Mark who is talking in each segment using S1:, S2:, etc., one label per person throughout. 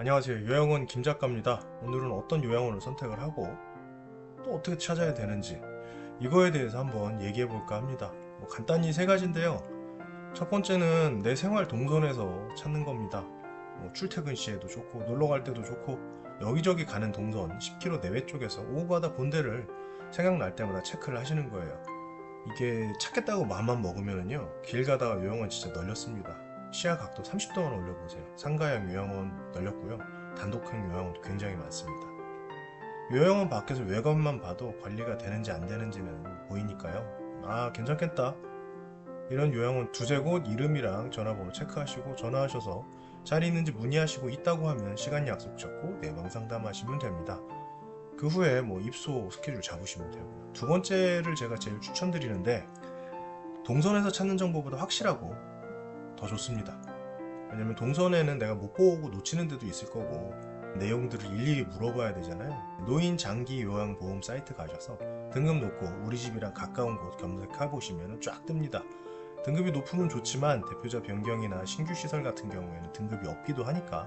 S1: 안녕하세요. 요양원 김 작가입니다. 오늘은 어떤 요양원을 선택을 하고 또 어떻게 찾아야 되는지 이거에 대해서 한번 얘기해 볼까 합니다. 뭐 간단히 세 가지인데요. 첫 번째는 내 생활 동선에서 찾는 겁니다. 뭐 출퇴근 시에도 좋고 놀러 갈 때도 좋고 여기저기 가는 동선 10km 내외 쪽에서 오고 가다 본 데를 생각날 때마다 체크를 하시는 거예요. 이게 찾겠다고 마음만 먹으면은요 길 가다가 요양원 진짜 널렸습니다. 시야 각도 30도만 올려보세요. 상가형 요양원 널렸고요. 단독형 요양원 굉장히 많습니다. 요양원 밖에서 외관만 봐도 관리가 되는지 안 되는지는 보이니까요. 아 괜찮겠다. 이런 요양원 두세 곳 이름이랑 전화번호 체크하시고 전화하셔서 자리 있는지 문의하시고 있다고 하면 시간 약속 잡고 내방 상담하시면 됩니다. 그 후에 뭐 입소 스케줄 잡으시면 되고요. 두 번째를 제가 제일 추천드리는데 동선에서 찾는 정보보다 확실하고 더 좋습니다. 왜냐면 동선에는 내가 못 보고 놓치는 데도 있을 거고 내용들을 일일이 물어봐야 되잖아요. 노인 장기 요양 보험 사이트 가셔서 등급 놓고 우리 집이랑 가까운 곳 검색해 보시면 쫙 뜹니다. 등급이 높으면 좋지만 대표자 변경이나 신규 시설 같은 경우에는 등급이 없기도 하니까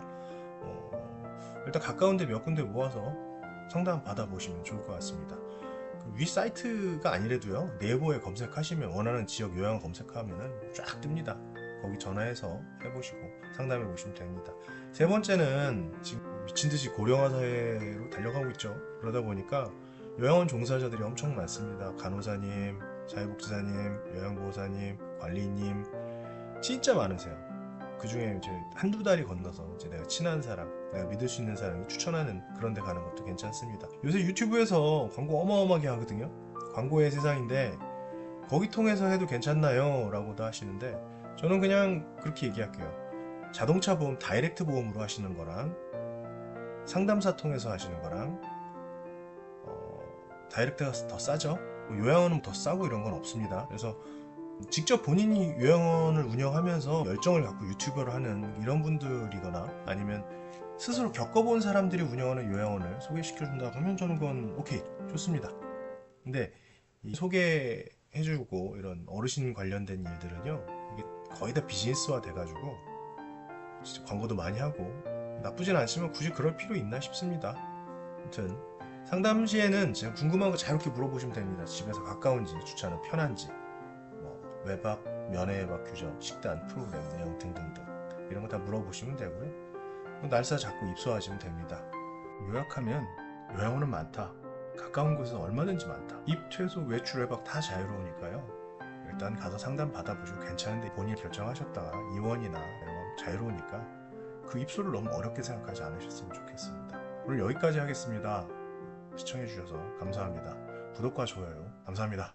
S1: 어, 일단 가까운데 몇 군데 모아서 상담 받아보시면 좋을 것 같습니다. 그위 사이트가 아니래도요 네이버에 검색하시면 원하는 지역 요양 검색하면은 쫙 뜹니다. 거기 전화해서 해보시고 상담해 보시면 됩니다. 세 번째는 지금 미친 듯이 고령화 사회로 달려가고 있죠. 그러다 보니까 요양원 종사자들이 엄청 많습니다. 간호사님, 사회복지사님, 요양보호사님, 관리님 진짜 많으세요. 그 중에 이제 한두 달이 건너서 이제 내가 친한 사람, 내가 믿을 수 있는 사람이 추천하는 그런 데 가는 것도 괜찮습니다. 요새 유튜브에서 광고 어마어마하게 하거든요. 광고의 세상인데 거기 통해서 해도 괜찮나요? 라고도 하시는데 저는 그냥 그렇게 얘기할게요. 자동차 보험 다이렉트 보험으로 하시는 거랑 상담사 통해서 하시는 거랑 어, 다이렉트가 더 싸죠. 뭐 요양원은 더 싸고 이런 건 없습니다. 그래서 직접 본인이 요양원을 운영하면서 열정을 갖고 유튜버를 하는 이런 분들이거나 아니면 스스로 겪어본 사람들이 운영하는 요양원을 소개시켜준다 하면 저는 그건 오케이 좋습니다. 근데 이 소개해주고 이런 어르신 관련된 일들은요 거의 다 비즈니스화 돼가지고 진짜 광고도 많이 하고 나쁘진 않지만 굳이 그럴 필요 있나 싶습니다. 아무튼 상담 시에는 제가 궁금한 거 자유롭게 물어보시면 됩니다. 집에서 가까운지 주차는 편한지 뭐 외박, 면회외박 규정, 식단, 프로그램 내용 등등등 이런 거 다 물어보시면 되고요. 뭐 날짜 잡고 입소하시면 됩니다. 요약하면 요양원은 많다. 가까운 곳에서 얼마든지 많다. 입, 퇴소, 외출, 외박 다 자유로우니까요. 일단 가서 상담 받아보시고 괜찮은데 본인이 결정하셨다가 입원이나 이런 건 자유로우니까 그 입소를 너무 어렵게 생각하지 않으셨으면 좋겠습니다. 오늘 여기까지 하겠습니다. 시청해주셔서 감사합니다. 구독과 좋아요 감사합니다.